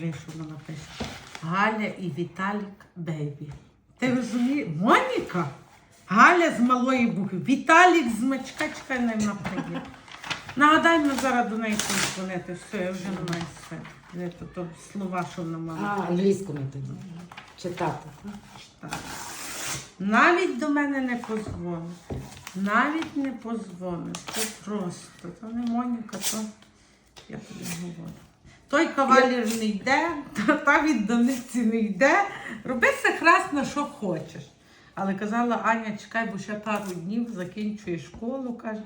Дивись, що вона пише. Галя і Віталік Бейбі. Ти розумієш? Моніка? Галя з малої букви. Віталік з мачка, чекай, не вона прийде. Нагадай мені зараз до неї подзвонити. Все, я вже не маю все. Де то, то слова, що вона мала. А, англійською тоді. Читати. Так. Навіть до мене не позвонить. Навіть не позвонить. Це просто. То не Моніка, то я тобі говорю. Той кавалер не йде, та, та від дониці не йде. Роби все красно, що хочеш. Але казала Аня, чекай, бо ще пару днів закінчує школу, каже.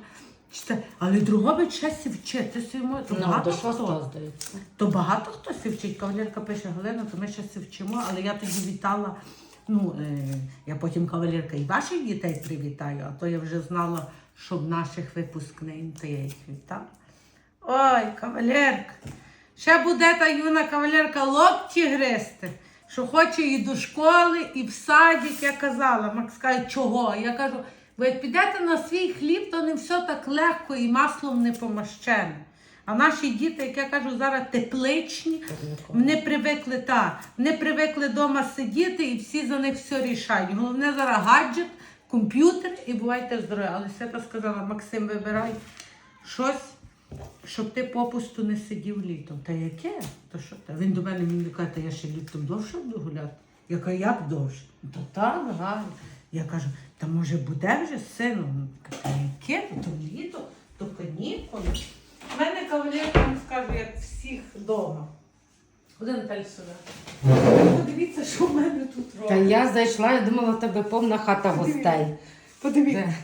«Читай, Але другого часі вчитися йому. То Ну, багато хто. здається. То багато хто сі вчить. Кавалерка пише Галина, то ми ще сі вчимо, але я тоді вітала. Ну, е, я потім кавалерка і ваших дітей привітаю, а то я вже знала, що в наших випускнень, то я їх вітала. Ой, кавалерка. Ще буде та юна кавалерка локті гристи, що хоче і до школи, і в садик, я казала. Макс каже, чого? Я кажу, ви як підете на свій хліб, то не все так легко і маслом не помащене. А наші діти, як я кажу, зараз тепличні, вони привикли та, вони привикли вдома сидіти і всі за них все рішають. Головне зараз гаджет, комп'ютер і бувайте здорові. Але Свята сказала, Максим, вибирай щось, щоб ти попусту не сидів літом. Та яке? То що ти? Він до мене мені каже, та я ще літом довше буду гуляти. Я кажу, як довше? То так, гарно. Я кажу, та може буде вже з сином? Він Та яке? То літо, то канікули. У мене кавалерка вам скажу, як всіх вдома. Куди Наталь сюди? Подивіться, що в мене тут робить. Та я зайшла, я думала, в тебе повна хата гостей. Подивіться.